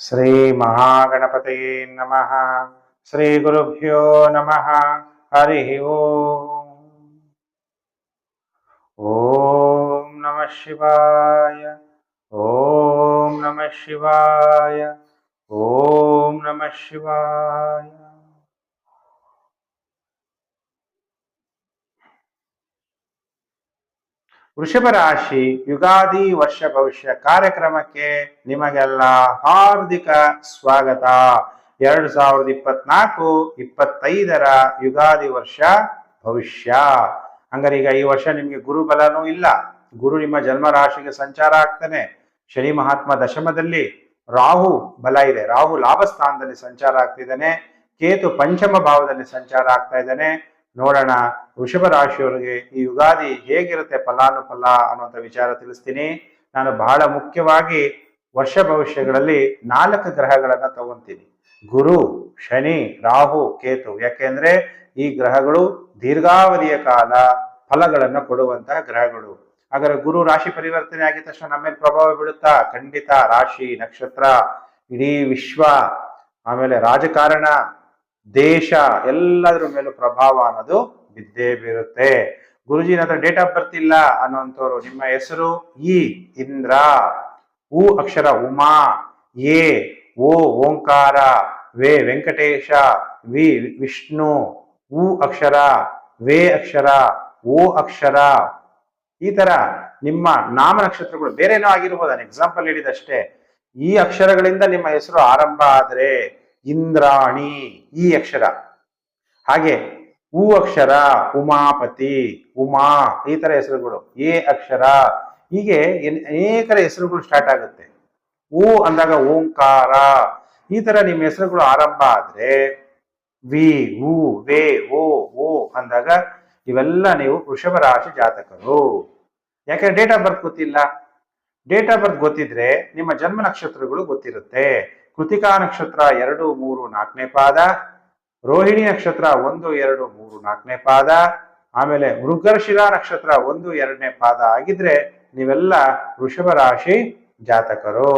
ಶ್ರೀ ಮಹಾಗಣಪತಯೇ ನಮಃ ಶ್ರೀ ಗುರುಭ್ಯೋ ನಮಃ ಹರಿ ಓಂ ಓಂ ನಮಃ ಶಿವಾಯ ಓಂ ನಮಃ ಶಿವಾಯ ಓಂ ನಮಃ ವೃಷಭ ರಾಶಿ ಯುಗಾದಿ ವರ್ಷ ಭವಿಷ್ಯ ಕಾರ್ಯಕ್ರಮಕ್ಕೆ ನಿಮಗೆಲ್ಲ ಹಾರ್ದಿಕ ಸ್ವಾಗತ. ಎರಡು ಸಾವಿರದ ಇಪ್ಪತ್ನಾಲ್ಕು, ಇಪ್ಪತ್ತೈದರ ಯುಗಾದಿ ವರ್ಷ ಭವಿಷ್ಯ. ಹಂಗಾರೆ ಈಗ ಈ ವರ್ಷ ನಿಮ್ಗೆ ಗುರು ಬಲನೂ ಇಲ್ಲ. ಗುರು ನಿಮ್ಮ ಜನ್ಮ ರಾಶಿಗೆ ಸಂಚಾರ ಆಗ್ತಾನೆ. ಶನಿ ಮಹಾತ್ಮ ದಶಮದಲ್ಲಿ ರಾಹು ಬಲ ಇದೆ. ರಾಹು ಲಾಭ ಸ್ಥಾನದಲ್ಲಿ ಸಂಚಾರ ಆಗ್ತಿದ್ದಾನೆ. ಕೇತು ಪಂಚಮ ಭಾವದಲ್ಲಿ ಸಂಚಾರ ಆಗ್ತಾ ಇದ್ದಾನೆ. ನೋಡೋಣ. ವೃಷಭ ರಾಶಿಯವರಿಗೆ ಈ ಯುಗಾದಿ ಹೇಗಿರುತ್ತೆ? ಫಲಾನುಫಲ ಅನ್ನುವಂಥ ವಿಚಾರ ತಿಳಿಸ್ತೀನಿ. ನಾನು ಬಹಳ ಮುಖ್ಯವಾಗಿ ವರ್ಷ ಭವಿಷ್ಯಗಳಲ್ಲಿ ನಾಲ್ಕು ಗ್ರಹಗಳನ್ನ ತಗೊಂತೀನಿ. ಗುರು, ಶನಿ, ರಾಹು, ಕೇತು. ಯಾಕೆಂದ್ರೆ ಈ ಗ್ರಹಗಳು ದೀರ್ಘಾವಧಿಯ ಕಾಲ ಫಲಗಳನ್ನ ಕೊಡುವಂತಹ ಗ್ರಹಗಳು. ಹಾಗಾದ್ರೆ ಗುರು ರಾಶಿ ಪರಿವರ್ತನೆ ಆಗಿದ ತಕ್ಷಣ ನಮ್ಮ ಮೇಲೆ ಪ್ರಭಾವ ಬೀಳುತ್ತಾ? ಖಂಡಿತ ರಾಶಿ ನಕ್ಷತ್ರ, ಇಡೀ ವಿಶ್ವ, ಆಮೇಲೆ ರಾಜಕಾರಣ ದೇಶ ಎಲ್ಲದರ ಮೇಲೂ ಪ್ರಭಾವ ಅನ್ನೋದು ಬಿದ್ದೇ ಬೀರುತ್ತೆ. ಗುರುಜಿ ಹತ್ರ ಡೇಟ್ ಆಫ್ ಬರ್ತ್ ಇಲ್ಲ ಅನ್ನುವಂಥವ್ರು, ನಿಮ್ಮ ಹೆಸರು ಇ, ಇಂದ್ರ, ಉ ಅಕ್ಷರ ಉಮಾ, ಎ, ಓ, ಓಂಕಾರ, ವೇ ವೆಂಕಟೇಶ, ವಿ ವಿಷ್ಣು, ಉ ಅಕ್ಷರ, ವೇ ಅಕ್ಷರ, ಓ ಅಕ್ಷರ. ಈ ತರ ನಿಮ್ಮ ನಾಮ ನಕ್ಷತ್ರಗಳು ಬೇರೆನೋ ಆಗಿರ್ಬೋದು. ನಾನು ಎಕ್ಸಾಂಪಲ್ ಹೇಳಿದಷ್ಟೇ. ಈ ಅಕ್ಷರಗಳಿಂದ ನಿಮ್ಮ ಹೆಸರು ಆರಂಭ ಆದ್ರೆ ಇಂದ್ರಾಣಿ ಈ ಅಕ್ಷರ. ಹಾಗೆ ಉ ಅಕ್ಷರ, ಉಮಾಪತಿ, ಉಮಾ, ಈ ತರ ಹೆಸರುಗಳು. ಎ ಅಕ್ಷರ. ಹೀಗೆ ಅನೇಕರ ಹೆಸರುಗಳು ಸ್ಟಾರ್ಟ್ ಆಗುತ್ತೆ. ಉ ಅಂದಾಗ ಓಂಕಾರ. ಈ ತರ ನಿಮ್ಮ ಹೆಸರುಗಳು ಆರಂಭ ಆದ್ರೆ ವಿ, ಉ, ವೇ, ಓ ಓ ಅಂದಾಗ ಇವೆಲ್ಲ ನೀವು ವೃಷಭ ರಾಶಿ ಜಾತಕರು. ಯಾಕೆಂದ್ರೆ ಡೇಟ್ ಆಫ್ ಬರ್ತ್ ಗೊತ್ತಿಲ್ಲ. ಡೇಟ್ ಆಫ್ ಬರ್ತ್ ಗೊತ್ತಿದ್ರೆ ನಿಮ್ಮ ಜನ್ಮ ನಕ್ಷತ್ರಗಳು ಗೊತ್ತಿರುತ್ತೆ. ಕೃತಿಕಾ ನಕ್ಷತ್ರ ಎರಡು ಮೂರು ನಾಲ್ಕನೇ ಪಾದ, ರೋಹಿಣಿ ನಕ್ಷತ್ರ ಒಂದು ಎರಡು ಮೂರು ನಾಲ್ಕನೇ ಪಾದ, ಆಮೇಲೆ ಮೃಗರ್ಶಿರಾ ನಕ್ಷತ್ರ ಒಂದು ಎರಡನೇ ಪಾದ ಆಗಿದ್ರೆ ನೀವೆಲ್ಲ ವೃಷಭ ರಾಶಿ ಜಾತಕರು.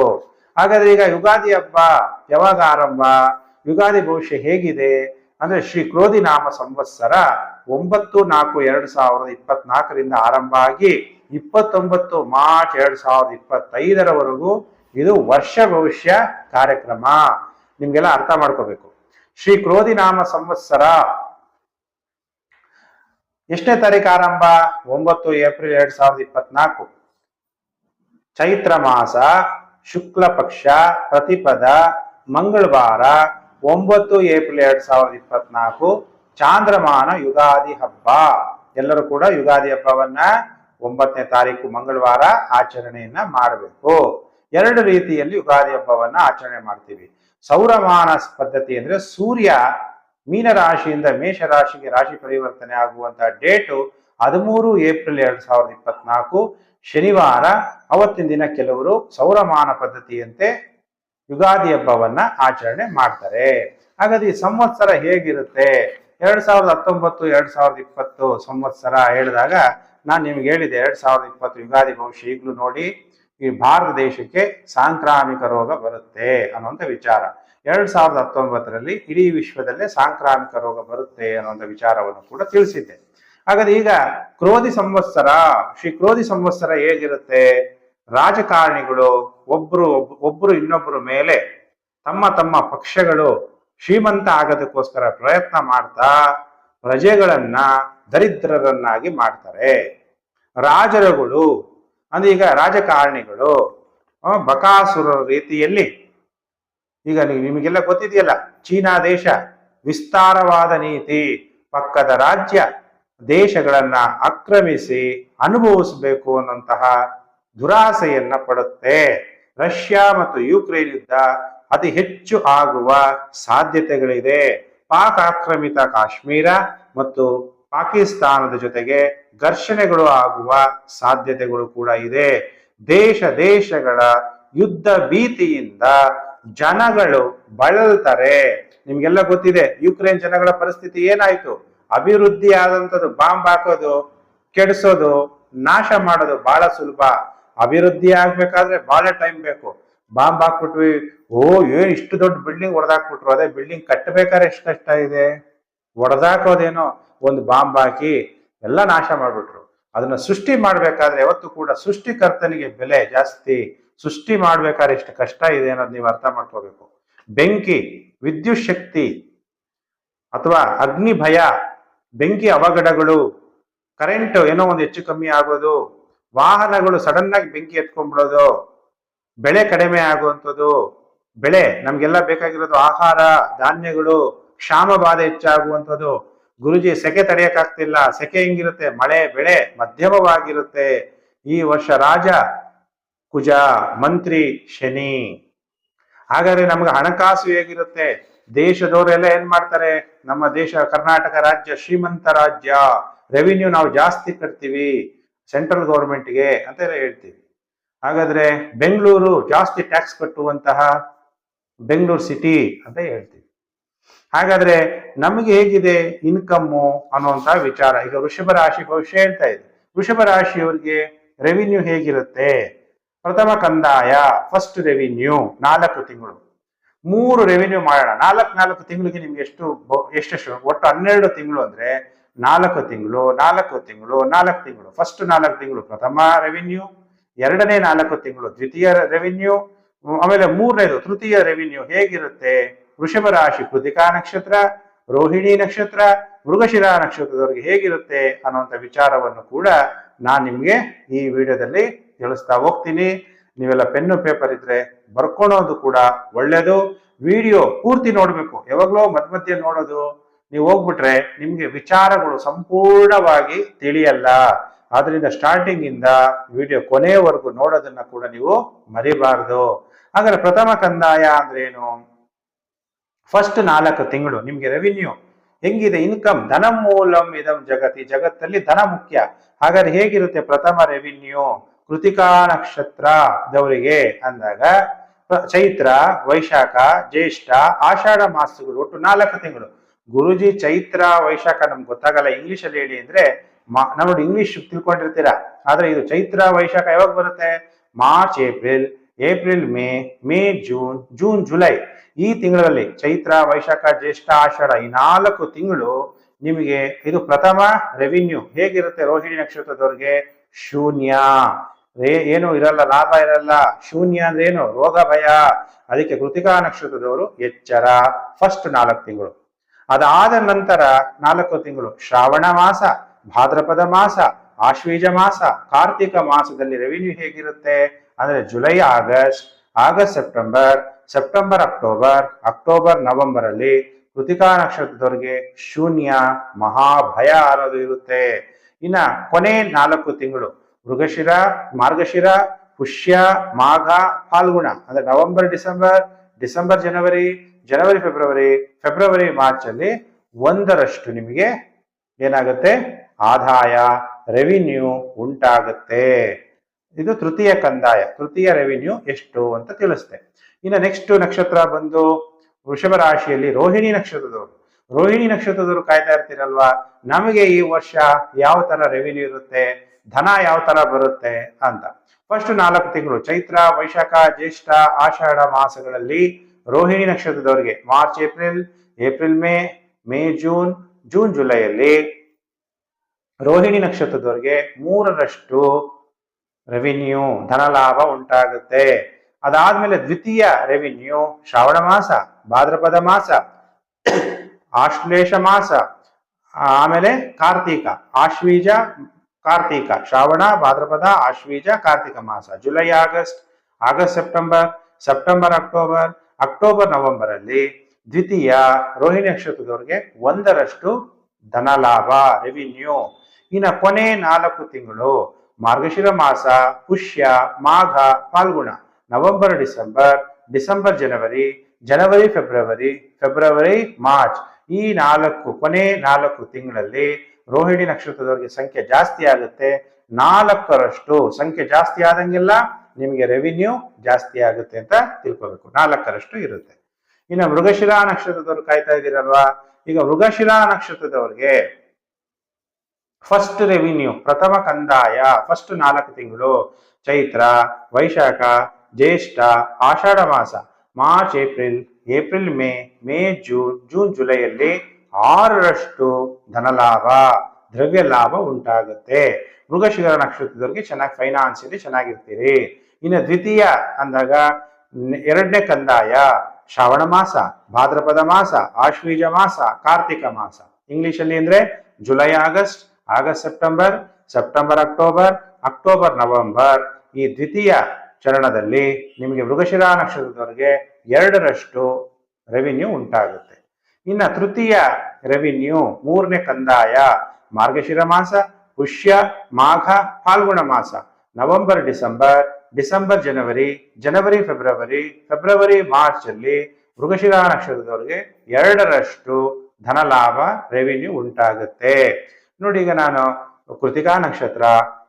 ಹಾಗಾದ್ರೆ ಈಗ ಯುಗಾದಿ ಹಬ್ಬ ಯಾವಾಗ ಆರಂಭ? ಯುಗಾದಿ ಭವಿಷ್ಯ ಹೇಗಿದೆ? ಅಂದ್ರೆ ಶ್ರೀ ಕ್ರೋಧಿ ನಾಮ ಸಂವತ್ಸರ ಒಂಬತ್ತು ನಾಲ್ಕು ಎರಡು ಸಾವಿರದ ಇಪ್ಪತ್ನಾಲ್ಕರಿಂದ ಆರಂಭ ಆಗಿ ಇಪ್ಪತ್ತೊಂಬತ್ತು ಮಾರ್ಚ್ ಎರಡು ಸಾವಿರದ ಇಪ್ಪತ್ತೈದರವರೆಗೂ ಇದು ವರ್ಷ ಭವಿಷ್ಯ ಕಾರ್ಯಕ್ರಮ. ನಿಮ್ಗೆಲ್ಲ ಅರ್ಥ ಮಾಡ್ಕೋಬೇಕು. ಶ್ರೀ ಕ್ರೋಧಿ ನಾಮ ಸಂವತ್ಸರ. ಎಷ್ಟನೇ ತಾರೀಕು ಆರಂಭ? ಒಂಬತ್ತು ಏಪ್ರಿಲ್ ಎರಡ್ ಸಾವಿರದ ಇಪ್ಪತ್ನಾಲ್ಕು. ಚೈತ್ರ ಮಾಸ, ಶುಕ್ಲ ಪಕ್ಷ, ಪ್ರತಿಪದ, ಮಂಗಳವಾರ, ಒಂಬತ್ತು ಏಪ್ರಿಲ್ ಎರಡ್ ಸಾವಿರದ ಇಪ್ಪತ್ನಾಲ್ಕು, ಚಾಂದ್ರಮಾನ ಯುಗಾದಿ ಹಬ್ಬ. ಎಲ್ಲರೂ ಕೂಡ ಯುಗಾದಿ ಹಬ್ಬವನ್ನ ಒಂಬತ್ತನೇ ತಾರೀಕು ಮಂಗಳವಾರ ಆಚರಣೆಯನ್ನ ಮಾಡಬೇಕು. ಎರಡು ರೀತಿಯಲ್ಲಿ ಯುಗಾದಿ ಹಬ್ಬವನ್ನ ಆಚರಣೆ ಮಾಡ್ತೀವಿ. ಸೌರಮಾನ ಪದ್ಧತಿ ಅಂದ್ರೆ ಸೂರ್ಯ ಮೀನ ರಾಶಿಯಿಂದ ಮೇಷ ರಾಶಿಗೆ ರಾಶಿ ಪರಿವರ್ತನೆ ಆಗುವಂತಹ ಡೇಟು ಹದಿಮೂರು ಏಪ್ರಿಲ್ ಎರಡ್ ಸಾವಿರದ ಇಪ್ಪತ್ನಾಲ್ಕು, ಶನಿವಾರ ಅವತ್ತಿನ ದಿನ ಕೆಲವರು ಸೌರಮಾನ ಪದ್ಧತಿಯಂತೆ ಯುಗಾದಿ ಹಬ್ಬವನ್ನ ಆಚರಣೆ ಮಾಡ್ತಾರೆ. ಹಾಗಾದ್ರೆ ಈ ಸಂವತ್ಸರ ಹೇಗಿರುತ್ತೆ? ಎರಡ್ ಸಾವಿರದ ಹತ್ತೊಂಬತ್ತು, ಎರಡ್ ಸಾವಿರದ ಇಪ್ಪತ್ತು ಸಂವತ್ಸರ ಹೇಳಿದಾಗ ನಾನು ನಿಮ್ಗೆ ಹೇಳಿದೆ, ಎರಡ್ ಸಾವಿರದ ಇಪ್ಪತ್ತು ಯುಗಾದಿ ಭವಿಷ್ಯ ಈಗಲೂ ನೋಡಿ ಈ ಭಾರತ ದೇಶಕ್ಕೆ ಸಾಂಕ್ರಾಮಿಕ ರೋಗ ಬರುತ್ತೆ ಅನ್ನುವಂಥ ವಿಚಾರ. ಎರಡ್ ಸಾವಿರದ ಹತ್ತೊಂಬತ್ತರಲ್ಲಿ ಇಡೀ ವಿಶ್ವದಲ್ಲೇ ಸಾಂಕ್ರಾಮಿಕ ರೋಗ ಬರುತ್ತೆ ಅನ್ನುವಂಥ ವಿಚಾರವನ್ನು ಕೂಡ ತಿಳಿಸಿದ್ದೆ. ಹಾಗಾದ್ರೆ ಈಗ ಕ್ರೋಧಿ ಸಂವತ್ಸರ, ಶ್ರೀ ಕ್ರೋಧಿ ಸಂವತ್ಸರ ಹೇಗಿರುತ್ತೆ? ರಾಜಕಾರಣಿಗಳು ಒಬ್ರು ಒಬ್- ಒಬ್ರು ಇನ್ನೊಬ್ಬರ ಮೇಲೆ ತಮ್ಮ ತಮ್ಮ ಪಕ್ಷಗಳು ಶ್ರೀಮಂತ ಆಗೋದಕ್ಕೋಸ್ಕರ ಪ್ರಯತ್ನ ಮಾಡ್ತಾ ಪ್ರಜೆಗಳನ್ನ ದರಿದ್ರರನ್ನಾಗಿ ಮಾಡ್ತಾರೆ. ರಾಜರುಗಳು ಅಂದ್ರೆ ಈಗ ರಾಜಕಾರಣಿಗಳು ಬಕಾಸುರ ರೀತಿಯಲ್ಲಿ, ಈಗ ನಿಮಗೆಲ್ಲ ಗೊತ್ತಿದೆಯಲ್ಲ, ಚೀನಾ ದೇಶ ವಿಸ್ತಾರವಾದ ನೀತಿ, ಪಕ್ಕದ ರಾಜ್ಯ ದೇಶಗಳನ್ನ ಆಕ್ರಮಿಸಿ ಅನುಭವಿಸಬೇಕು ಅನ್ನುವಂತಹ ದುರಾಸೆಯನ್ನ ಪಡುತ್ತೆ. ರಷ್ಯಾ ಮತ್ತು ಯುಕ್ರೇನ್ ಯುದ್ಧ ಅತಿ ಹೆಚ್ಚು ಆಗುವ ಸಾಧ್ಯತೆಗಳಿದೆ. ಪಾಕ್ ಆಕ್ರಮಿತ ಕಾಶ್ಮೀರ ಮತ್ತು ಪಾಕಿಸ್ತಾನದ ಜೊತೆಗೆ ಘರ್ಷಣೆಗಳು ಆಗುವ ಸಾಧ್ಯತೆಗಳು ಕೂಡ ಇದೆ. ದೇಶ ದೇಶಗಳ ಯುದ್ಧ ಭೀತಿಯಿಂದ ಜನಗಳು ಬಳಲ್ತಾರೆ. ನಿಮ್ಗೆಲ್ಲ ಗೊತ್ತಿದೆ, ಯುಕ್ರೇನ್ ಜನಗಳ ಪರಿಸ್ಥಿತಿ ಏನಾಯ್ತು? ಅಭಿವೃದ್ಧಿ ಆದಂಥದ್ದು ಬಾಂಬ್ ಹಾಕೋದು, ಕೆಡಿಸೋದು, ನಾಶ ಮಾಡೋದು ಬಹಳ ಸುಲಭ. ಅಭಿವೃದ್ಧಿ ಆಗ್ಬೇಕಾದ್ರೆ ಬಹಳ ಟೈಮ್ ಬೇಕು. ಬಾಂಬ್ ಹಾಕ್ಬಿಟ್ವಿ, ಓ, ಏನ್ ಇಷ್ಟು ದೊಡ್ಡ ಬಿಲ್ಡಿಂಗ್ ಹೊಡೆದಾಕ್ಬಿಟ್ರು ಅದೇ ಬಿಲ್ಡಿಂಗ್ ಕಟ್ಟಬೇಕಾದ್ರೆ ಎಷ್ಟು ಕಷ್ಟ ಇದೆ. ಹೊಡೆದಾಕೋದೇನೋ ಒಂದು ಬಾಂಬ್ ಹಾಕಿ ಎಲ್ಲ ನಾಶ ಮಾಡಿಬಿಟ್ರು. ಅದನ್ನ ಸೃಷ್ಟಿ ಮಾಡ್ಬೇಕಾದ್ರೆ ಯಾವತ್ತು ಕೂಡ ಸೃಷ್ಟಿಕರ್ತನಿಗೆ ಬೆಲೆ ಜಾಸ್ತಿ. ಸೃಷ್ಟಿ ಮಾಡ್ಬೇಕಾದ್ರೆ ಎಷ್ಟು ಕಷ್ಟ ಇದೆ ಅನ್ನೋದು ನೀವು ಅರ್ಥ ಮಾಡ್ಕೋಬೇಕು. ಬೆಂಕಿ, ವಿದ್ಯುತ್ ಶಕ್ತಿ ಅಥವಾ ಅಗ್ನಿ ಭಯ, ಬೆಂಕಿ ಅವಘಡಗಳು, ಕರೆಂಟ್ ಏನೋ ಒಂದು ಹೆಚ್ಚು ಕಮ್ಮಿ ಆಗೋದು, ವಾಹನಗಳು ಸಡನ್ ಆಗಿ ಬೆಂಕಿ ಎತ್ಕೊಂಡ್ಬಿಡೋದು, ಬೆಳೆ ಕಡಿಮೆ ಆಗುವಂಥದ್ದು, ಬೆಳೆ ನಮ್ಗೆಲ್ಲ ಬೇಕಾಗಿರೋದು ಆಹಾರ, ಧಾನ್ಯಗಳು, ಕ್ಷಾಮ ಬಾಧೆ ಹೆಚ್ಚಾಗುವಂಥದ್ದು ಗುರುಜಿ ಸೆಕೆ ತಡೆಯಕ್ಕಾಗ್ತಿಲ್ಲ ಸೆಕೆ ಹೆಂಗಿರುತ್ತೆ? ಮಳೆ, ಬೆಳೆ ಮಧ್ಯಮವಾಗಿರುತ್ತೆ. ಈ ವರ್ಷ ರಾಜ, ಕುಜ, ಮಂತ್ರಿ, ಶನಿ. ಹಾಗಾದ್ರೆ ನಮ್ಗೆ ಹಣಕಾಸು ಹೇಗಿರುತ್ತೆ? ದೇಶದವರೆಲ್ಲ ಏನ್ ಮಾಡ್ತಾರೆ? ನಮ್ಮ ದೇಶ, ಕರ್ನಾಟಕ ರಾಜ್ಯ ಶ್ರೀಮಂತ ರಾಜ್ಯ. ರೆವಿನ್ಯೂ ನಾವು ಜಾಸ್ತಿ ಕಟ್ತೀವಿ. ಸೆಂಟ್ರಲ್ ಗೌರ್ಮೆಂಟ್ಗೆ ಅಂತ ಎಲ್ಲ ಹೇಳ್ತೀವಿ. ಹಾಗಾದ್ರೆ ಬೆಂಗಳೂರು ಜಾಸ್ತಿ ಟ್ಯಾಕ್ಸ್ ಕಟ್ಟುವಂತಹ ಬೆಂಗಳೂರು ಸಿಟಿ ಅಂತ ಹೇಳ್ತೀವಿ. ಹಾಗಾದ್ರೆ ನಮಗೆ ಹೇಗಿದೆ ಇನ್ಕಮ್ಮು ಅನ್ನುವಂತ ವಿಚಾರ. ಈಗ ವೃಷಭ ರಾಶಿ ಭವಿಷ್ಯ ಹೇಳ್ತಾ ಇದೆ. ವೃಷಭ ರಾಶಿಯವರಿಗೆ ರೆವಿನ್ಯೂ ಹೇಗಿರುತ್ತೆ? ಪ್ರಥಮ ಕಂದಾಯ ಫಸ್ಟ್ ರೆವಿನ್ಯೂ ನಾಲ್ಕು ತಿಂಗಳು. ಮೂರು ರೆವಿನ್ಯೂ ಮಾಡೋಣ. ನಾಲ್ಕು ನಾಲ್ಕು ತಿಂಗಳಿಗೆ ನಿಮ್ಗೆ ಎಷ್ಟು ಎಷ್ಟೆಷ್ಟು ಒಟ್ಟು ಹನ್ನೆರಡು ತಿಂಗಳು ಅಂದ್ರೆ ನಾಲ್ಕು ತಿಂಗಳು ನಾಲ್ಕು ತಿಂಗಳು ನಾಲ್ಕು ತಿಂಗಳು. ಫಸ್ಟ್ ನಾಲ್ಕು ತಿಂಗಳು ಪ್ರಥಮ ರೆವಿನ್ಯೂ ಎರಡನೇ ನಾಲ್ಕು ತಿಂಗಳು ದ್ವಿತೀಯ ರೆವಿನ್ಯೂ ಆಮೇಲೆ ಮೂರನೇದು ತೃತೀಯ ರೆವಿನ್ಯೂ ಹೇಗಿರುತ್ತೆ? ವೃಷಭ ರಾಶಿ, ಕೃತಿಕಾ ನಕ್ಷತ್ರ, ರೋಹಿಣಿ ನಕ್ಷತ್ರ, ಮೃಗಶಿರಾ ನಕ್ಷತ್ರದವರಿಗೆ ಹೇಗಿರುತ್ತೆ ಅನ್ನುವಂಥ ವಿಚಾರವನ್ನು ಕೂಡ ನಾನು ನಿಮ್ಗೆ ಈ ವಿಡಿಯೋದಲ್ಲಿ ತಿಳಿಸ್ತಾ ಹೋಗ್ತೀನಿ. ನೀವೆಲ್ಲ ಪೆನ್ನು, ಪೇಪರ್ ಇದ್ರೆ ಬರ್ಕೊಳೋದು ಕೂಡ ಒಳ್ಳೆಯದು ವಿಡಿಯೋ ಪೂರ್ತಿ ನೋಡಬೇಕು. ಯಾವಾಗಲೂ ಮಧ್ಯ ಮಧ್ಯೆ ನೋಡೋದು. ನೀವು ಹೋಗ್ಬಿಟ್ರೆ ನಿಮ್ಗೆ ವಿಚಾರಗಳು ಸಂಪೂರ್ಣವಾಗಿ ತಿಳಿಯಲ್ಲ. ಆದ್ರಿಂದ ಸ್ಟಾರ್ಟಿಂಗ್ ಇಂದ ವಿಡಿಯೋ ಕೊನೆಯವರೆಗೂ ನೋಡೋದನ್ನ ಕೂಡ ನೀವು ಮರಿಬಾರ್ದು. ಹಾಗಾದ್ರೆ ಪ್ರಥಮ ಕಂದಾಯ ಅಂದ್ರೆ ಏನು? ಫಸ್ಟ್ ನಾಲ್ಕು ತಿಂಗಳು ನಿಮ್ಗೆ ರೆವಿನ್ಯೂ ಹೆಂಗಿದೆ ಇನ್ಕಮ್ ಧನ ಮೂಲಂ ಇದಂ ಜಗತಿ. ಜಗತ್ತಲ್ಲಿ ಧನ ಮುಖ್ಯ. ಹಾಗಾದ್ರೆ ಹೇಗಿರುತ್ತೆ ಪ್ರಥಮ ರೆವಿನ್ಯೂ ಕೃತಿಕಾ ನಕ್ಷತ್ರದವರಿಗೆ ಅಂದಾಗ ಚೈತ್ರ, ವೈಶಾಖ, ಜ್ಯೇಷ್ಠ, ಆಷಾಢ ಮಾಸಗಳು ಒಟ್ಟು ನಾಲ್ಕು ತಿಂಗಳು. ಗುರುಜಿ ಚೈತ್ರ, ವೈಶಾಖ ನಮ್ಗೆ ಗೊತ್ತಾಗಲ್ಲ ಇಂಗ್ಲಿಷ್ ಅಲ್ಲಿ ಹೇಳಿ ಅಂದ್ರೆ ನೋಡಿ ಇಂಗ್ಲಿಷ್ ತಿಳ್ಕೊಂಡಿರ್ತೀರಾ? ಆದ್ರೆ ಇದು ಚೈತ್ರ, ವೈಶಾಖ ಯಾವಾಗ ಬರುತ್ತೆ? March April April May May June June July ಈ ತಿಂಗಳಲ್ಲಿ ಚೈತ್ರ, ವೈಶಾಖ, ಜ್ಯೇಷ್ಠ, ಆಷಾಢ ಈ ನಾಲ್ಕು ತಿಂಗಳು ನಿಮಗೆ ಇದು ಪ್ರಥಮ ರೆವಿನ್ಯೂ ಹೇಗಿರುತ್ತೆ ರೋಹಿಣಿ ನಕ್ಷತ್ರದವ್ರಿಗೆ? ಶೂನ್ಯ. ರೇ- ಏನು ಇರಲ್ಲ, ಲಾಭ ಇರಲ್ಲ. ಶೂನ್ಯ ಅಂದ್ರೆ ಏನು? ರೋಗ, ಭಯ. ಅದಕ್ಕೆ ಕೃತಿಕಾ ನಕ್ಷತ್ರದವರು ಎಚ್ಚರ. ಫಸ್ಟ್ ನಾಲ್ಕು ತಿಂಗಳು. ಅದಾದ ನಂತರ ನಾಲ್ಕು ತಿಂಗಳು ಶ್ರಾವಣ ಮಾಸ, ಭಾದ್ರಪದ ಮಾಸ, ಆಶ್ವೀಜ ಮಾಸ, ಕಾರ್ತಿಕ ಮಾಸದಲ್ಲಿ ರೆವಿನ್ಯೂ ಹೇಗಿರುತ್ತೆ? ಅಂದ್ರೆ July, August August, September September October October November ಅಲ್ಲಿ ಕೃತಿಕಾ ನಕ್ಷತ್ರದವರಿಗೆ ಶೂನ್ಯ ಮಹಾಭಯ ಅನ್ನೋದು ಇರುತ್ತೆ. ಇನ್ನ ಕೊನೆ ನಾಲ್ಕು ತಿಂಗಳು ಮೃಗಶಿರ, ಮಾರ್ಗಶಿರ, ಪುಷ್ಯ, ಮಾಘ, ಫಾಲ್ಗುಣ. ಅಂದ್ರೆ ನವೆಂಬರ್ ಡಿಸೆಂಬರ್ ಡಿಸೆಂಬರ್ ಜನವರಿ ಜನವರಿ ಫೆಬ್ರವರಿ ಫೆಬ್ರವರಿ ಮಾರ್ಚ್ ಅಲ್ಲಿ ಒಂದರಷ್ಟು ನಿಮಗೆ ಏನಾಗುತ್ತೆ? ಆದಾಯ ರೆವಿನ್ಯೂ ಉಂಟಾಗುತ್ತೆ. ಇದು ತೃತೀಯ ಕಂದಾಯ. ತೃತೀಯ ರೆವಿನ್ಯೂ ಎಷ್ಟು ಅಂತ ತಿಳಿಸುತ್ತೆ ಇನ್ನು ನೆಕ್ಸ್ಟ್ ನಕ್ಷತ್ರ ಬಂದು ವೃಷಭ ರಾಶಿಯಲ್ಲಿ ರೋಹಿಣಿ ನಕ್ಷತ್ರದವರು. ರೋಹಿಣಿ ನಕ್ಷತ್ರದವರು ಕಾಯ್ತಾ ಇರ್ತೀರಲ್ವಾ? ನಮಗೆ ಈ ವರ್ಷ ಯಾವ ತರ ರೆವಿನ್ಯೂ ಇರುತ್ತೆ? ಧನ ಯಾವ ತರ ಬರುತ್ತೆ ಅಂತ. ಫಸ್ಟ್ ನಾಲ್ಕು ತಿಂಗಳು, ಚೈತ್ರ, ವೈಶಾಖ, ಜ್ಯೇಷ್ಠ, ಆಷಾಢ ಮಾಸಗಳಲ್ಲಿ Rohini ನಕ್ಷತ್ರದವರಿಗೆ March April April May May June June ಜುಲೈಯಲ್ಲಿ Rohini ನಕ್ಷತ್ರದವರಿಗೆ ಮೂರರಷ್ಟು ರೆವಿನ್ಯೂ ಧನಲಾಭ ಉಂಟಾಗುತ್ತೆ. ಅದಾದ್ಮೇಲೆ ದ್ವಿತೀಯ ರೆವಿನ್ಯೂ ಶ್ರಾವಣ ಮಾಸ, ಭಾದ್ರಪದ ಮಾಸ, ಆಶ್ಲೇಷ ಮಾಸ, ಆಮೇಲೆ ಕಾರ್ತೀಕ, ಆಶ್ವೀಜ, ಕಾರ್ತೀಕ, ಶ್ರಾವಣ, ಭಾದ್ರಪದ, ಆಶ್ವೀಜ, ಕಾರ್ತಿಕ ಮಾಸ, July, August August, September September, October October November ಅಲ್ಲಿ ದ್ವಿತೀಯ ರೋಹಿಣಿ ನಕ್ಷತ್ರದವರಿಗೆ ಒಂದರಷ್ಟು ಧನಲಾಭ ರೆವಿನ್ಯೂ ಇನ್ನು ಕೊನೆ ನಾಲ್ಕು ತಿಂಗಳು ಮಾರ್ಗಶಿರ ಮಾಸ, ಪುಷ್ಯ, ಮಾಘ, ಫಾಲ್ಗುಣ. ನವೆಂಬರ್, ಡಿಸೆಂಬರ್ ಡಿಸೆಂಬರ್, ಜನವರಿ ಜನವರಿ, ಫೆಬ್ರವರಿ ಫೆಬ್ರವರಿ, ಮಾರ್ಚ್ ಈ ನಾಲ್ಕು, ಕೊನೆ ನಾಲ್ಕು ತಿಂಗಳಲ್ಲಿ ರೋಹಿಣಿ ನಕ್ಷತ್ರದವರಿಗೆ ಸಂಖ್ಯೆ ಜಾಸ್ತಿ ಆಗುತ್ತೆ. ನಾಲ್ಕರಷ್ಟು ಸಂಖ್ಯೆ ಜಾಸ್ತಿ ಆದಂಗೆಲ್ಲ ನಿಮಗೆ ರೆವಿನ್ಯೂ ಜಾಸ್ತಿ ಆಗುತ್ತೆ ಅಂತ ತಿಳ್ಕೋಬೇಕು. ನಾಲ್ಕರಷ್ಟು ಇರುತ್ತೆ. ಇನ್ನು ಮೃಗಶಿರಾ ನಕ್ಷತ್ರದವ್ರು ಕಾಯ್ತಾ ಇದ್ದೀರಲ್ವಾ? ಈಗ ಮೃಗಶಿರಾ ನಕ್ಷತ್ರದವ್ರಿಗೆ ಫಸ್ಟ್ ರೆವಿನ್ಯೂ ಪ್ರಥಮ ಕಂದಾಯ ಫಸ್ಟ್ ನಾಲ್ಕು ತಿಂಗಳು, ಚೈತ್ರ, ವೈಶಾಖ ಜ್ಯೇಷ್ಠ ಆಷಾಢ ಮಾಸ, March April April May May, June June ಜುಲೈಯಲ್ಲಿ ಆರರಷ್ಟು ಧನಲಾಭ, ದ್ರವ್ಯ ಲಾಭ ಉಂಟಾಗುತ್ತೆ. ಮೃಗಶಿರ ನಕ್ಷತ್ರದವರಿಗೆ ಚೆನ್ನಾಗಿ ಫೈನಾನ್ಸ್ ಇದೆ ಚೆನ್ನಾಗಿರ್ತೀರಿ. ಇನ್ನು ದ್ವಿತೀಯ ಅಂದಾಗ, ಎರಡನೇ ಕಂದಾಯ, ಶ್ರಾವಣ ಮಾಸ, ಭಾದ್ರಪದ ಮಾಸ, ಆಶ್ವೀಜ ಮಾಸ, ಕಾರ್ತಿಕ ಮಾಸ. ಇಂಗ್ಲಿಷ್ ಅಲ್ಲಿ ಅಂದ್ರೆ July, August August, September September, October October, November. ಈ ದ್ವಿತೀಯ ಚರಣದಲ್ಲಿ ನಿಮಗೆ ಮೃಗಶಿರಾ ನಕ್ಷತ್ರದವರೆಗೆ ಎರಡರಷ್ಟು ರೆವಿನ್ಯೂ ಉಂಟಾಗುತ್ತೆ. ಇನ್ನ ತೃತೀಯ ರೆವಿನ್ಯೂ ಮೂರನೇ ಕಂದಾಯ ಮಾರ್ಗಶಿರ ಮಾಸ, ಪುಷ್ಯ, ಮಾಘ, ಫಾಲ್ಗುಣ ಮಾಸ. ನವೆಂಬರ್, ಡಿಸೆಂಬರ್ ಡಿಸೆಂಬರ್, ಜನವರಿ ಜನವರಿ, ಫೆಬ್ರವರಿ ಫೆಬ್ರವರಿ ಮಾರ್ಚ್ ಅಲ್ಲಿ ಮೃಗಶಿರ ನಕ್ಷತ್ರದವರಿಗೆ ಎರಡರಷ್ಟು ಧನಲಾಭ ರೆವಿನ್ಯೂ ಉಂಟಾಗುತ್ತೆ. ನೋಡಿ ಈಗ ನಾನು ಕೃತಿಕಾ ನಕ್ಷತ್ರ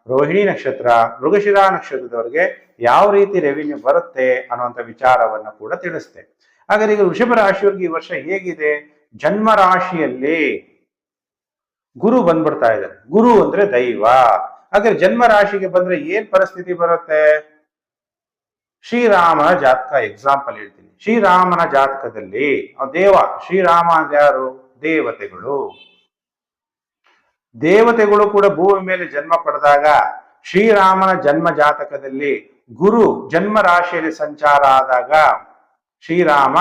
ರೋಹಿಣಿ ನಕ್ಷತ್ರ, ಮೃಗಶಿರಾ ನಕ್ಷತ್ರದವರಿಗೆ ಯಾವ ರೀತಿ ರೆವಿನ್ಯೂ ಬರುತ್ತೆ ಅನ್ನುವಂಥ ವಿಚಾರವನ್ನ ಕೂಡ ತಿಳಿಸ್ತೆ. ಹಾಗಾದ್ರೆ ಈಗ ವೃಷಭ ರಾಶಿಯವ್ರಿಗೆ ಈ ವರ್ಷ ಹೇಗಿದೆ? ಜನ್ಮ ರಾಶಿಯಲ್ಲಿ ಗುರು ಬಂದ್ಬಿಡ್ತಾ ಇದ್ದಾರೆ. ಗುರು ಅಂದ್ರೆ ದೈವ. ಹಾಗಾದ್ರೆ ಜನ್ಮ ರಾಶಿಗೆ ಬಂದ್ರೆ ಏನ್ ಪರಿಸ್ಥಿತಿ ಬರುತ್ತೆ? ಶ್ರೀರಾಮನ ಜಾತಕ ಎಕ್ಸಾಂಪಲ್ ಹೇಳ್ತೀನಿ. ಶ್ರೀರಾಮನ ಜಾತಕದಲ್ಲಿ ದೇವ, ಶ್ರೀರಾಮ ಯಾರು? ದೇವತೆಗಳು. ದೇವತೆಗಳು ಕೂಡ ಭೂಮಿ ಮೇಲೆ ಜನ್ಮ ಪಡೆದಾಗ ಶ್ರೀರಾಮನ ಜನ್ಮ ಜಾತಕದಲ್ಲಿ ಗುರು ಜನ್ಮ ರಾಶಿಯಲ್ಲಿ ಸಂಚಾರ ಆದಾಗ ಶ್ರೀರಾಮ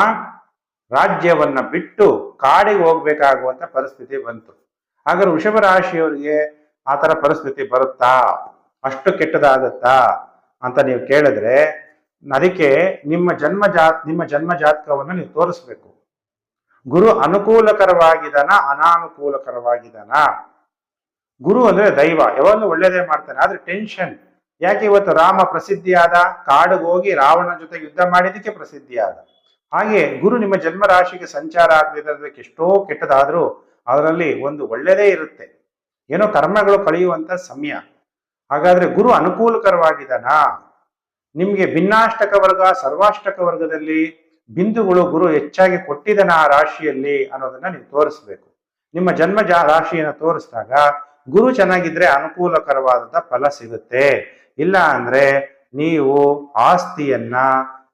ರಾಜ್ಯವನ್ನ ಬಿಟ್ಟು ಕಾಡಿಗೆ ಹೋಗ್ಬೇಕಾಗುವಂತ ಪರಿಸ್ಥಿತಿ ಬಂತು. ಹಾಗಾದ್ರೆ ವೃಷಭ ರಾಶಿಯವರಿಗೆ ಆ ತರ ಪರಿಸ್ಥಿತಿ ಬರುತ್ತಾ? ಅಷ್ಟು ಕೆಟ್ಟದಾಗುತ್ತಾ? ಅಂತ ನೀವು ಕೇಳಿದ್ರೆ ಅದಕ್ಕೆ ನಿಮ್ಮ ಜನ್ಮ ಜಾತ್ ನಿಮ್ಮ ಜನ್ಮ ಜಾತಕವನ್ನು ನೀವು ತೋರಿಸ್ಬೇಕು. ಗುರು ಅನುಕೂಲಕರವಾಗಿದನ ಅನಾನುಕೂಲಕರವಾಗಿದನ ಗುರು ಅಂದ್ರೆ ದೈವ, ಯಾವಾಗಲೂ ಒಳ್ಳೇದೇ ಮಾಡ್ತಾನೆ. ಆದ್ರೆ ಟೆನ್ಷನ್ ಯಾಕೆ ಇವತ್ತು ರಾಮ ಪ್ರಸಿದ್ಧಿಯಾದ ಕಾಡಿಗೆ ಹೋಗಿ ರಾವಣನ ಜೊತೆ ಯುದ್ಧ ಮಾಡಿದಕ್ಕೆ ಪ್ರಸಿದ್ಧಿಯಾದ? ಹಾಗೆ ಗುರು ನಿಮ್ಮ ಜನ್ಮ ರಾಶಿಗೆ ಸಂಚಾರ ಆಗದಿದ್ದಕ್ಕೆ ಎಷ್ಟೋ ಕೆಟ್ಟದಾದ್ರೂ ಅದರಲ್ಲಿ ಒಂದು ಒಳ್ಳೆಯದೇ ಇರುತ್ತೆ. ಏನೋ ಕರ್ಮಗಳು ಕಳೆಯುವಂತ ಸಮಯ. ಹಾಗಾದ್ರೆ ಗುರು ಅನುಕೂಲಕರವಾಗಿದನ ನಿಮ್ಗೆ ಭಿನ್ನಾಷ್ಟಕ ವರ್ಗ, ಸರ್ವಾಷ್ಟಕ ವರ್ಗದಲ್ಲಿ ಬಿಂದುಗಳು ಗುರು ಹೆಚ್ಚಾಗಿ ಕೊಟ್ಟಿದನ ಆ ರಾಶಿಯಲ್ಲಿ ಅನ್ನೋದನ್ನ ನೀವು ತೋರಿಸ್ಬೇಕು. ನಿಮ್ಮ ಜನ್ಮ ಜಾ, ರಾಶಿಯನ್ನು ತೋರಿಸಿದಾಗ ಗುರು ಚೆನ್ನಾಗಿದ್ರೆ ಅನುಕೂಲಕರವಾದಂತ ಫಲ ಸಿಗುತ್ತೆ. ಇಲ್ಲ ಅಂದ್ರೆ ನೀವು ಆಸ್ತಿಯನ್ನ,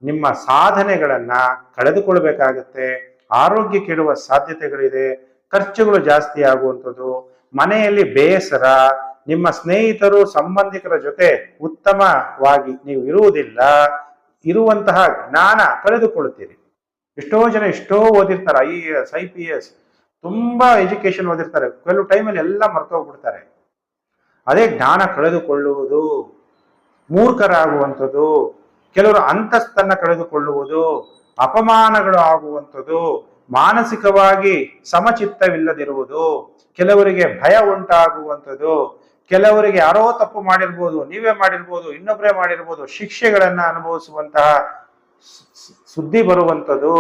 ನಿಮ್ಮ ಸಾಧನೆಗಳನ್ನ ಕಳೆದುಕೊಳ್ಬೇಕಾಗತ್ತೆ. ಆರೋಗ್ಯ ಕೆಡುವ ಸಾಧ್ಯತೆಗಳಿದೆ. ಖರ್ಚುಗಳು ಜಾಸ್ತಿ ಆಗುವಂಥದ್ದು. ಮನೆಯಲ್ಲಿ ಬೇಸರ, ನಿಮ್ಮ ಸ್ನೇಹಿತರು, ಸಂಬಂಧಿಕರ ಜೊತೆ ಉತ್ತಮವಾಗಿ ನೀವು ಇರುವುದಿಲ್ಲ. ಇರುವಂತಹ ಜ್ಞಾನ ಕಳೆದುಕೊಳ್ಳುತ್ತೀರಿ ಎಷ್ಟೋ ಜನ ಎಷ್ಟೋ ಓದಿರ್ತಾರೆ, I A S, I P S ತುಂಬಾ ಎಜುಕೇಶನ್ ಓದಿರ್ತಾರೆ. ಕೆಲವು ಟೈಮಲ್ಲಿ ಎಲ್ಲ ಮರ್ತೋಗ್ಬಿಡ್ತಾರೆ ಅದೇ ಜ್ಞಾನ ಕಳೆದುಕೊಳ್ಳುವುದು, ಮೂರ್ಖರಾಗುವಂಥದ್ದು, ಕೆಲವರು ಅಂತಸ್ತನ್ನ ಕಳೆದುಕೊಳ್ಳುವುದು, ಅಪಮಾನಗಳು ಆಗುವಂಥದ್ದು, ಮಾನಸಿಕವಾಗಿ ಸಮಚಿತ್ತವಿಲ್ಲದಿರುವುದು, ಕೆಲವರಿಗೆ ಭಯ ಉಂಟಾಗುವಂಥದ್ದು, ಕೆಲವರಿಗೆ ಯಾರೋ ತಪ್ಪು ಮಾಡಿರ್ಬೋದು, ನೀವೇ ಮಾಡಿರ್ಬೋದು ಇನ್ನೊಬ್ಬರೇ ಮಾಡಿರ್ಬೋದು, ಶಿಕ್ಷೆಗಳನ್ನ ಅನುಭವಿಸುವಂತಹ ಸುದ್ದಿ ಬರುವಂಥದ್ದು.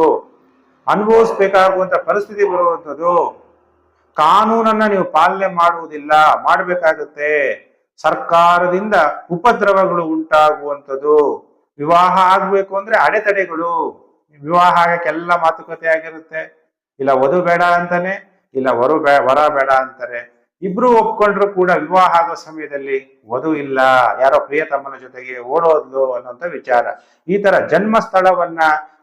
ಅನುಭವಿಸ್ಬೇಕಾಗುವಂತ ಪರಿಸ್ಥಿತಿ ಬರುವಂಥದ್ದು. ಕಾನೂನನ್ನ ನೀವು ಪಾಲನೆ ಮಾಡುವುದಿಲ್ಲ, ಮಾಡಬೇಕಾಗುತ್ತೆ. ಸರ್ಕಾರದಿಂದ ಉಪದ್ರವಗಳು ಉಂಟಾಗುವಂಥದ್ದು. ವಿವಾಹ ಆಗ್ಬೇಕು ಅಂದ್ರೆ ಅಡೆತಡೆಗಳು. ವಿವಾಹ ಆಗಕ್ಕೆಲ್ಲ ಮಾತುಕತೆ ಆಗಿರುತ್ತೆ. ಇಲ್ಲ ವಧು ಬೇಡ ಅಂತಾನೆ, ಇಲ್ಲ ವರು ಬೇ, ವರ ಬೇಡ ಅಂತಾರೆ. ಇಬ್ರು ಒಪ್ಕೊಂಡ್ರು ಕೂಡ ವಿವಾಹ ಆಗೋ ಸಮಯದಲ್ಲಿ ವಧು ಇಲ್ಲ. ಯಾರೋ ಪ್ರಿಯತಮ್ಮನ ಜೊತೆಗೆ ಓಡೋದ್ಲು ಅನ್ನೋಂಥ ವಿಚಾರ. ಈ ತರ ಜನ್ಮ ಸ್ಥಳವನ್ನ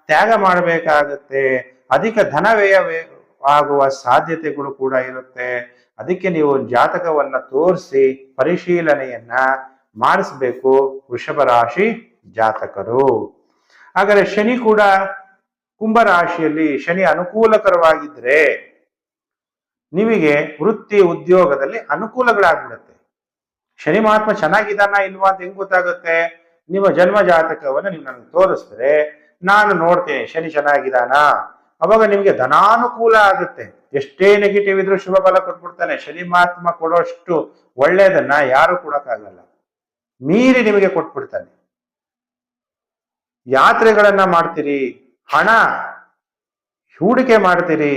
ತ್ಯಾಗ ಮಾಡಬೇಕಾಗುತ್ತೆ. ಅಧಿಕ ಧನ ವ್ಯಯ ಆಗುವ ಸಾಧ್ಯತೆಗಳು ಕೂಡ ಇರುತ್ತೆ. ಅದಕ್ಕೆ ನೀವು ಜಾತಕವನ್ನ ತೋರಿಸಿ ಪರಿಶೀಲನೆಯನ್ನ ಮಾಡಿಸ್ಬೇಕು ವೃಷಭ ರಾಶಿ ಜಾತಕರು. ಹಾಗಾದ್ರೆ ಶನಿ ಕೂಡ ಕುಂಭ ರಾಶಿಯಲ್ಲಿ ಶನಿ ಅನುಕೂಲಕರವಾಗಿದ್ರೆ ನಿಮಗೆ ವೃತ್ತಿ ಉದ್ಯೋಗದಲ್ಲಿ ಅನುಕೂಲಗಳಾಗ್ಬಿಡುತ್ತೆ. ಶನಿ ಮಹಾತ್ಮ ಚೆನ್ನಾಗಿದ್ದಾನ ಇಲ್ವಾ ಅಂತ ಹೆಂಗ್ ಗೊತ್ತಾಗುತ್ತೆ? ನಿಮ್ಮ ಜನ್ಮ ಜಾತಕವನ್ನು ನೀವು ನನಗೆ ತೋರಿಸಿದ್ರೆ ನಾನು ನೋಡ್ತೇನೆ ಶನಿ ಚೆನ್ನಾಗಿದ್ದಾನ? ಅವಾಗ ನಿಮ್ಗೆ ಧನಾನುಕೂಲ ಆಗುತ್ತೆ. ಎಷ್ಟೇ ನೆಗೆಟಿವ್ ಇದ್ರೂ ಶುಭ ಫಲ ಕೊಟ್ಬಿಡ್ತಾನೆ. ಶನಿ ಮಹಾತ್ಮ ಕೊಡೋಷ್ಟು ಒಳ್ಳೆಯದನ್ನ ಯಾರು ಕೊಡಕ್ಕಾಗಲ್ಲ. ಮೀರಿ ನಿಮಗೆ ಕೊಟ್ಬಿಡ್ತಾನೆ. ಯಾತ್ರೆಗಳನ್ನ ಮಾಡ್ತೀರಿ, ಹಣ ಹೂಡಿಕೆ ಮಾಡ್ತೀರಿ,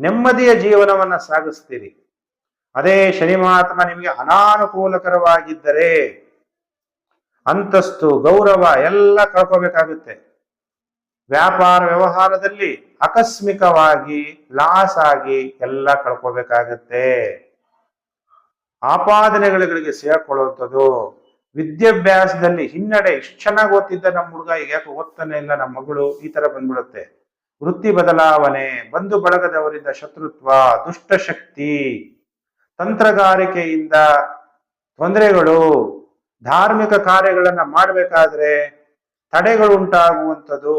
ನೆಮ್ಮದಿಯ ಜೀವನವನ್ನ ಸಾಗಿಸ್ತೀರಿ. ಅದೇ ಶನಿ ಮಹಾತ್ಮ ನಿಮಗೆ ಅನಾನುಕೂಲಕರವಾಗಿದ್ದರೆ, ಅಂತಸ್ತು, ಗೌರವ ಎಲ್ಲ ಕಳ್ಕೋಬೇಕಾಗುತ್ತೆ. ವ್ಯಾಪಾರ ವ್ಯವಹಾರದಲ್ಲಿ ಆಕಸ್ಮಿಕವಾಗಿ ಲಾಸ್ ಆಗಿ ಎಲ್ಲ ಕಳ್ಕೋಬೇಕಾಗತ್ತೆ. ಆಪಾದನೆಗಳಿಗೆ ಸೇರ್ಕೊಳ್ಳುವಂಥದ್ದು. ವಿದ್ಯಾಭ್ಯಾಸದಲ್ಲಿ ಹಿನ್ನಡೆ ಇಷ್ಟು ಚೆನ್ನಾಗಿ ಓದ್ತಿದ್ದ ನಮ್ಮ ಹುಡುಗ, ಈಗ ಯಾಕೆ ಓದ್ತಾನೆ ಇಲ್ಲ, ನಮ್ಮ ಮಗಳು, ಈ ತರ ಬಂದ್ಬಿಡುತ್ತೆ. ವೃತ್ತಿ ಬದಲಾವಣೆ, ಬಂಧು ಬಳಗದವರಿಂದ ಶತ್ರುತ್ವ, ದುಷ್ಟಶಕ್ತಿ, ತಂತ್ರಗಾರಿಕೆಯಿಂದ ತೊಂದರೆಗಳು, ಧಾರ್ಮಿಕ ಕಾರ್ಯಗಳನ್ನ ಮಾಡಬೇಕಾದ್ರೆ ತಡೆಗಳು ಉಂಟಾಗುವಂಥದ್ದು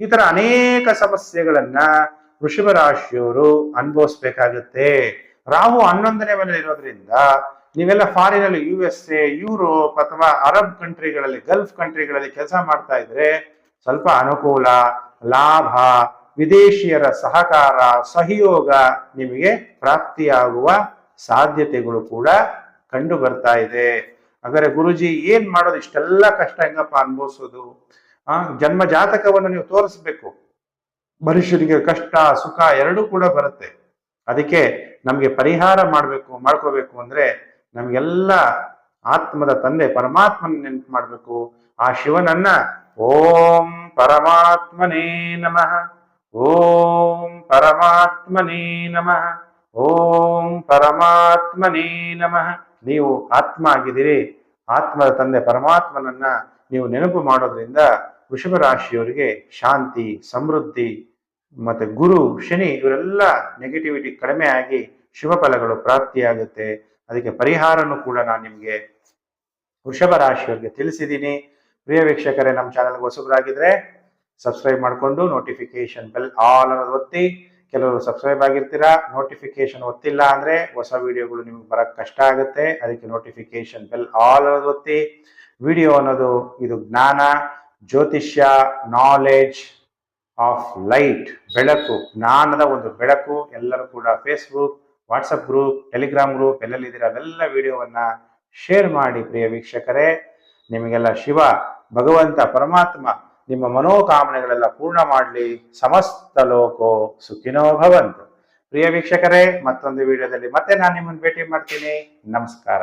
ಈ ತರ ಅನೇಕ ಸಮಸ್ಯೆಗಳನ್ನ ವೃಷಭ ರಾಶಿಯವರು ಅನುಭವಿಸ್ಬೇಕಾಗತ್ತೆ. ರಾಹು ಹನ್ನೊಂದನೇ ಮನೆ ಇರೋದ್ರಿಂದ ನೀವೆಲ್ಲ ಫಾರಿನ್ ಅಲ್ಲಿ ಯು ಎಸ್ ಎ ಯುರೋಪ್ ಅಥವಾ ಅರಬ್ ಕಂಟ್ರಿಗಳಲ್ಲಿ ಗಲ್ಫ್ ಕಂಟ್ರಿಗಳಲ್ಲಿ ಕೆಲಸ ಮಾಡ್ತಾ ಇದ್ರೆ ಸ್ವಲ್ಪ ಅನುಕೂಲ, ಲಾಭ, ವಿದೇಶಿಯರ ಸಹಕಾರ, ಸಹಯೋಗ ನಿಮಗೆ ಪ್ರಾಪ್ತಿಯಾಗುವ ಸಾಧ್ಯತೆಗಳು ಕೂಡ ಕಂಡು ಬರ್ತಾ ಇದೆ. ಹಾಗಾದ್ರೆ ಗುರುಜಿ ಏನ್ ಮಾಡೋದು? ಇಷ್ಟೆಲ್ಲ ಕಷ್ಟ ಹೆಂಗಪ್ಪ ಅನುಭವಿಸೋದು? ಆ ಜನ್ಮ ಜಾತಕವನ್ನು ನೀವು ತೋರಿಸ್ಬೇಕು. ಮನುಷ್ಯನಿಗೆ ಕಷ್ಟ, ಸುಖ ಎರಡೂ ಕೂಡ ಬರುತ್ತೆ. ಅದಕ್ಕೆ ನಮ್ಗೆ ಪರಿಹಾರ ಮಾಡಬೇಕು, ಮಾಡ್ಕೋಬೇಕು ಅಂದ್ರೆ ನಮ್ಗೆಲ್ಲ ಆತ್ಮದ ತಂದೆ ಪರಮಾತ್ಮನ ನೆನಪು ಮಾಡ್ಬೇಕು. ಆ ಶಿವನನ್ನ ಓಂ ಪರಮಾತ್ಮನೇ ನಮಃ, ಓಂ ಪರಮಾತ್ಮನೇ ನಮಃ, ಓಂ ಪರಮಾತ್ಮನೇ ನಮಃ. ನೀವು ಆತ್ಮ ಆಗಿದ್ದೀರಿ, ಆತ್ಮದ ತಂದೆ ಪರಮಾತ್ಮನನ್ನ ನೀವು ನೆನಪು ಮಾಡೋದ್ರಿಂದ ವೃಷಭ ರಾಶಿಯವರಿಗೆ ಶಾಂತಿ, ಸಮೃದ್ಧಿ ಮತ್ತೆ ಗುರು, ಶನಿ ಇವರೆಲ್ಲ ನೆಗೆಟಿವಿಟಿ ಕಡಿಮೆ ಆಗಿ ಶುಭ ಫಲಗಳು ಪ್ರಾಪ್ತಿಯಾಗುತ್ತೆ. ಅದಕ್ಕೆ ಪರಿಹಾರನೂ ಕೂಡ ನಾನು ನಿಮಗೆ ವೃಷಭ ರಾಶಿಯವರಿಗೆ ತಿಳಿಸಿದ್ದೀನಿ ಪ್ರಿಯ ವೀಕ್ಷಕರೇ, ನಮ್ಮ ಚಾನಲ್ಗೆ ಹೊಸಬರಾಗಿದ್ರೆ ಸಬ್ಸ್ಕ್ರೈಬ್ ಮಾಡಿಕೊಂಡು ನೋಟಿಫಿಕೇಶನ್ ಬೆಲ್ ಆಲ್ ಅನ್ನೋದು ಒತ್ತಿ. ಕೆಲವರು ಸಬ್ಸ್ಕ್ರೈಬ್ ಆಗಿರ್ತೀರಾ ನೋಟಿಫಿಕೇಶನ್ ಒತ್ತಿಲ್ಲ ಅಂದ್ರೆ ಹೊಸ ವಿಡಿಯೋಗಳು ನಿಮ್ಗೆ ಬರಕ್ ಕಷ್ಟ ಆಗುತ್ತೆ. ಅದಕ್ಕೆ ನೋಟಿಫಿಕೇಶನ್ ಬೆಲ್ ಆಲ್ ಅನ್ನೋದು ಒತ್ತಿ. ವಿಡಿಯೋ ಅನ್ನೋದು ಇದು ಜ್ಞಾನ. ಜ್ಯೋತಿಷ್ಯ ನಾಲೆಡ್ಜ್ ಆಫ್ ಲೈಟ್ ಬೆಳಕು, ಜ್ಞಾನದ ಒಂದು ಬೆಳಕು. ಎಲ್ಲರೂ ಕೂಡ Facebook WhatsApp group Telegram group ಎಲ್ಲೆಲ್ಲಿದ್ದೀರಾ? ಅದೆಲ್ಲ ವಿಡಿಯೋವನ್ನ ಶೇರ್ ಮಾಡಿ ಪ್ರಿಯ ವೀಕ್ಷಕರೇ. ನಿಮಗೆಲ್ಲ ಶಿವ, ಭಗವಂತ, ಪರಮಾತ್ಮ, ನಿಮ್ಮ ಮನೋಕಾಮನೆಗಳೆಲ್ಲ ಪೂರ್ಣ ಮಾಡಲಿ. ಸಮಸ್ತ ಲೋಕೋ ಸುಖಿನೋ ಭವಂತು. ಪ್ರಿಯ ವೀಕ್ಷಕರೇ, ಮತ್ತೊಂದು ವಿಡಿಯೋದಲ್ಲಿ ಮತ್ತೆ ನಾನು ನಿಮ್ಮನ್ನು ಭೇಟಿ ಮಾಡ್ತೀನಿ. ನಮಸ್ಕಾರ.